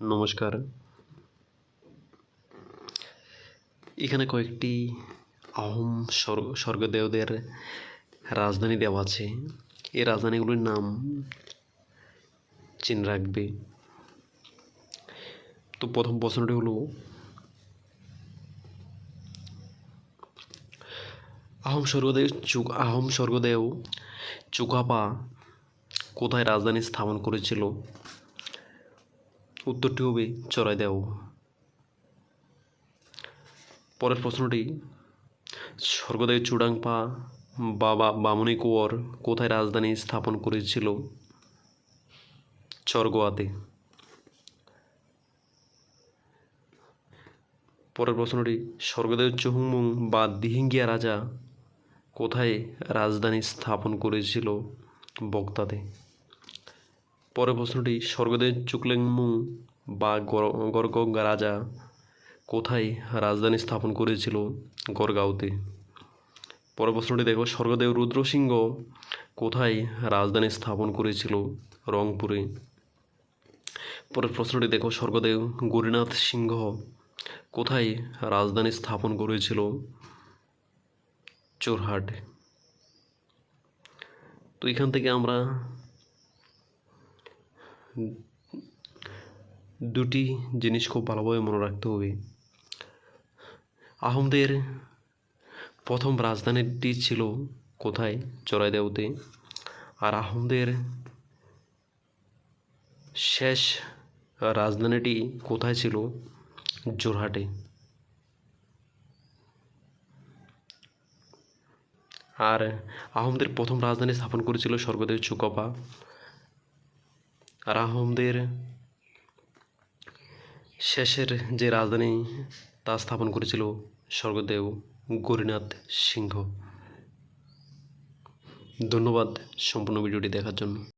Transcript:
নমস্কার। এখানে কয়েকটি আহোম স্বর্গ, স্বর্গদেবদের রাজধানী দেওয়া আছে। এই রাজধানীগুলির নাম চিন রাখবে। তো প্রথম প্রশ্নটি হলো, আহোম স্বর্গদেব চুক, আহোম স্বর্গদেব চুকাপা কোথায় রাজধানী স্থাপন করেছিল? উত্তরটি হবে চড়াইদেও পরের প্রশ্নটি স্বর্গদেব চুডাংপা বাবা বামুনি কুঁয়র কোথায় রাজধানী স্থাপন করেছিল? চরগোয়াতে। পরের প্রশ্নটি স্বর্গদেব চুহুংমুং বা দিহিঙ্গিয়া রাজা কোথায় রাজধানী স্থাপন করেছিল বক্তাতে? পরের প্রশ্নটি স্বর্গদেব চুকলেংমুং বা গরগঙ্গা রাজা কোথায় রাজধানী স্থাপন করেছিল গড়গাঁওতে? পরের প্রশ্নটি দেখো, স্বর্গদেব রুদ্রসিংহ কোথায় রাজধানী স্থাপন করেছিল রংপুরে? পরের প্রশ্নটি দেখো, স্বর্গদেব গরিনাথ সিংহ কোথায় রাজধানী স্থাপন করেছিল চোরহাট? তো এখান থেকে আমরা দুটি জিনিস খুব ভালোভাবে মনে রাখতে হবে। আহোমদের প্রথম রাজধানীটি ছিল কোথায়? চড়াইদেওতে আর আহোমদের শেষ রাজধানীটি কোথায় ছিল? জোরহাটে আর আহমদের প্রথম রাজধানী স্থাপন করেছিল স্বর্গদেব চুকপা আর আহোমদের শেষের যে রাজধানী তা স্থাপন করেছিল স্বর্গদেব গরিনাথ সিংহ। ধন্যবাদ সম্পূর্ণ ভিডিওটি দেখার জন্য।